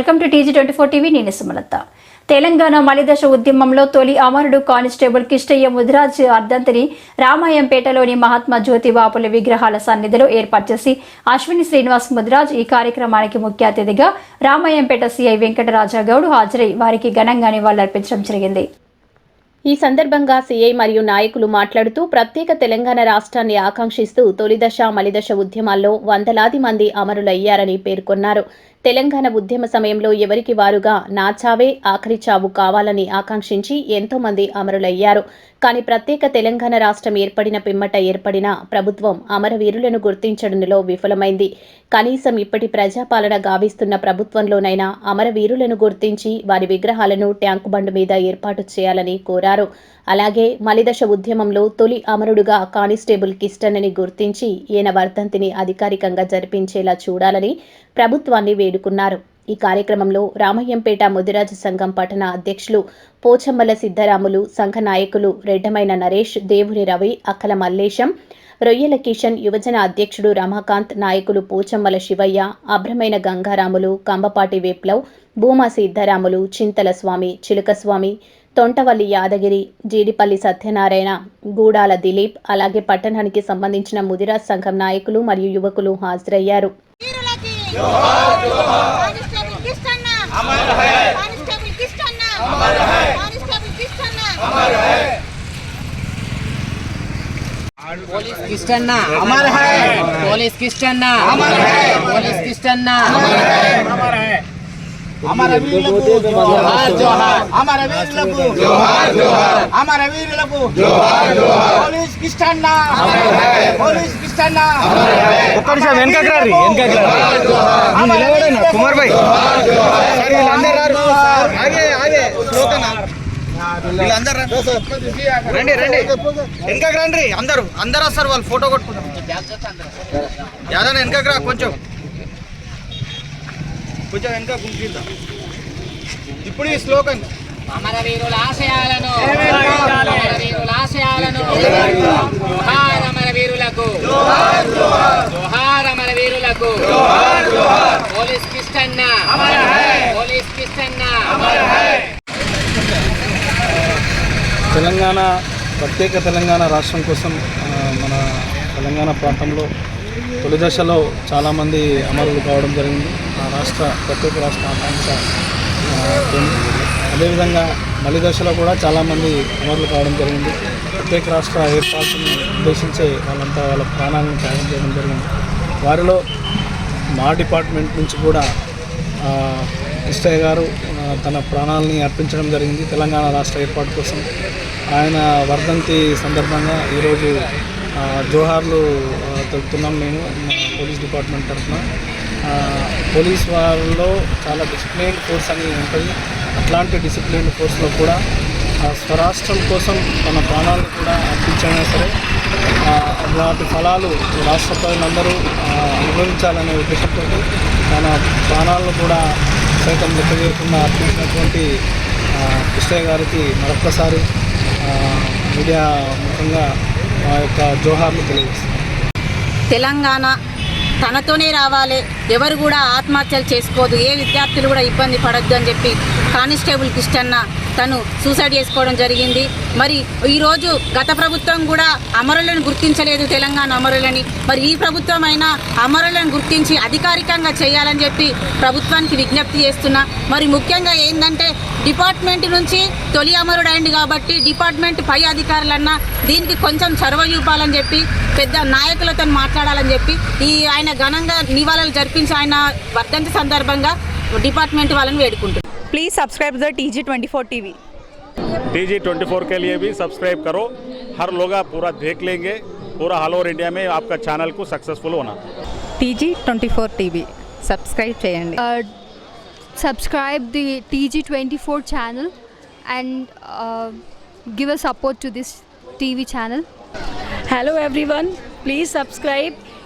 Welcome to TG twenty four TV నేను సుమలత. తెలంగాణ మలిదశ ఉద్యమంలో తొలి అమరుడు కానిస్టేబుల్ కిష్టయ్య ముదిరాజ్ అర్ధంతిని రామాయంపేటలోని మహాత్మా జ్యోతిబాపుల విగ్రహాల సన్నిధిలో ఏర్పాటు చేసి అశ్విని శ్రీనివాస్ ముదిరాజ్ ఈ కార్యక్రమానికి ముఖ్య అతిథిగా రామాయంపేట సిఐ వెంకటరాజాగౌడ్ హాజరై వారికి ఘనంగా నివాళులర్పించడం జరిగింది. ఈ సందర్భంగా సీఐ మరియు నాయకులు మాట్లాడుతూ ప్రత్యేక తెలంగాణ రాష్ట్రాన్ని ఆకాంక్షిస్తూ తొలిదశ మలిదశ ఉద్యమాల్లో వందలాది మంది అమరులయ్యారని పేర్కొన్నారు. తెలంగాణ ఉద్యమ సమయంలో ఎవరికి వారుగా నా చావే ఆఖరి చావు కావాలని ఆకాంక్షించి ఎంతో మంది అమరులయ్యారు. కానీ ప్రత్యేక తెలంగాణ రాష్ట్రం ఏర్పడిన పిమ్మట ఏర్పడిన ప్రభుత్వం అమరవీరులను గుర్తించడంలో విఫలమైంది. కనీసం ఇప్పటి ప్రజాపాలన గావిస్తున్న ప్రభుత్వంలోనైనా అమరవీరులను గుర్తించి వారి విగ్రహాలను ట్యాంకు బండ్ మీద ఏర్పాటు చేయాలని కోరారు. అలాగే మలిదశ ఉద్యమంలో తొలి అమరుడుగా కానిస్టేబుల్ కిస్టన్నని గుర్తించి ఈయన వర్ధంతిని అధికారికంగా జరిపించేలా చూడాలని ప్రభుత్వాన్ని వేడుకున్నారు. ఈ కార్యక్రమంలో రామయ్యంపేట ముదిరాజు సంఘం పట్టణ అధ్యక్షులు పోచమ్మల సిద్ధరాములు సంఘ నాయకులు రెడ్డమైన నరేష్ దేవుని రవి అక్కల మల్లేశం రొయ్యల కిషన్ యువజన అధ్యక్షుడు రమాకాంత్ నాయకులు పోచమ్మల శివయ్య అభ్రమైన గంగారాములు కంబపాటి విప్లవ్ భూమా సిద్ధరాములు చింతల స్వామి చిలుకస్వామి తొంటవల్లి యాదగిరి జీడిపల్లి సత్యనారాయణ గూడాల దిలీప్ అలాగే పట్టణానికి సంబంధించిన ముదిరాజ్ సంఘం నాయకులు మరియు యువకులు హాజరయ్యారు. है पुलिस किस्टन ना अमर है पुलिस किस्टन ना अमर है पुलिस किस्टन ना अमर है अमर है అమర వీరులకు పోలీస్ కిష్టన్న. కుమార్ రండి రండి. వెనకకి రండి. అందరూ అందరూ వస్తారు వాళ్ళు ఫోటో కొట్టుకుంటారు. యాదన్న వెనకకి రా కొంచెం. కొంచెం వెనక గుంపిద్దాం ఇప్పుడు ఈ శ్లోకం అమర వీరుల ఆశయాలను అమర వీరుల ఆశయాలను జోహార్ అమర వీరులకు జోహార్. అమర వీరులకు పోలీస్ తెలంగాణ ప్రత్యేక తెలంగాణ రాష్ట్రం కోసం మన తెలంగాణ ప్రాంతంలో తొలి దశలో చాలామంది అమరులు కావడం జరిగింది. రాష్ట్ర ప్రత్యేక రాష్ట్ర ఆకాంక్ష అదేవిధంగా మలి దశలో కూడా చాలామంది అమరులు కావడం జరిగింది. ప్రత్యేక రాష్ట్ర ఏర్పాటుని ఉద్దేశించే వాళ్ళంతా వాళ్ళ ప్రాణాలను త్యాగం చేయడం జరిగింది. వారిలో మా డిపార్ట్మెంట్ నుంచి కూడా కృష్ణయ్య గారు తన ప్రాణాలని అర్పించడం జరిగింది తెలంగాణ రాష్ట్ర ఏర్పాటు కోసం. ఆయన వర్ధంతి సందర్భంగా ఈరోజు జోహార్లు తెలుపుతున్నాం మేము పోలీస్ డిపార్ట్మెంట్ తరఫున. పోలీస్ వారిలో చాలా డిసిప్లైన్ ఫోర్స్ అని ఉంటుంది. అట్లాంటి డిసిప్లైన్ ఫోర్స్లో కూడా ఆ, స్వరాష్ట్రం కోసం తన ప్రాణాలను కూడా అర్పించైనా సరే అలాంటి ఫలాలు రాష్ట్ర ప్రజలందరూ అనుభవించాలనే ఉద్దేశంతో తన ప్రాణాలను కూడా సైతం లెక్క చేయకుండా అర్పించినటువంటి కృష్ణయ్య గారికి మరొక్కసారి మీడియా ముఖంగా మా యొక్క జోహార్లు తెలియజేస్తాం తెలంగాణ తనతోనే రావాలి. ఎవరు కూడా ఆత్మహత్యలు చేసుకోదు. ఏ విద్యార్థులు కూడా ఇబ్బంది పడద్దు అని చెప్పి కానిస్టేబుల్ కిష్టన్న తను సూసైడ్ చేసుకోవడం జరిగింది. మరి ఈరోజు గత ప్రభుత్వం కూడా అమరులను గుర్తించలేదు తెలంగాణ అమరులని. మరి ఈ ప్రభుత్వం అయినా అమరులను గుర్తించి అధికారికంగా చేయాలని చెప్పి ప్రభుత్వానికి విజ్ఞప్తి చేస్తున్నా. మరి ముఖ్యంగా ఏంటంటే డిపార్ట్మెంట్ నుంచి తొలి అమరుడైంది కాబట్టి డిపార్ట్మెంట్ పై అధికారులన్నా దీనికి కొంచెం చొరవ చూపాలని చెప్పి పెద్ద నాయకులతో మాట్లాడాలని చెప్పి ఈ ఆయన ఘనంగా నివాళులు జరిపించి ఆయన వర్ధంతి సందర్భంగా డిపార్ట్మెంట్ వాళ్ళని వేడుకుంటున్నారు Please subscribe the T G twenty four T V T G twenty four के लिए भी सब्सक्राइब करो हर लोग आप पूरा देख लेंगे पूरा ऑल ओवर इंडिया में आपका चैनल को सक्सेसफुल होना T G twenty four TV subscribe చేయండి uh, subscribe the TG24 channel and uh, give a support to this TV channel. Hello everyone,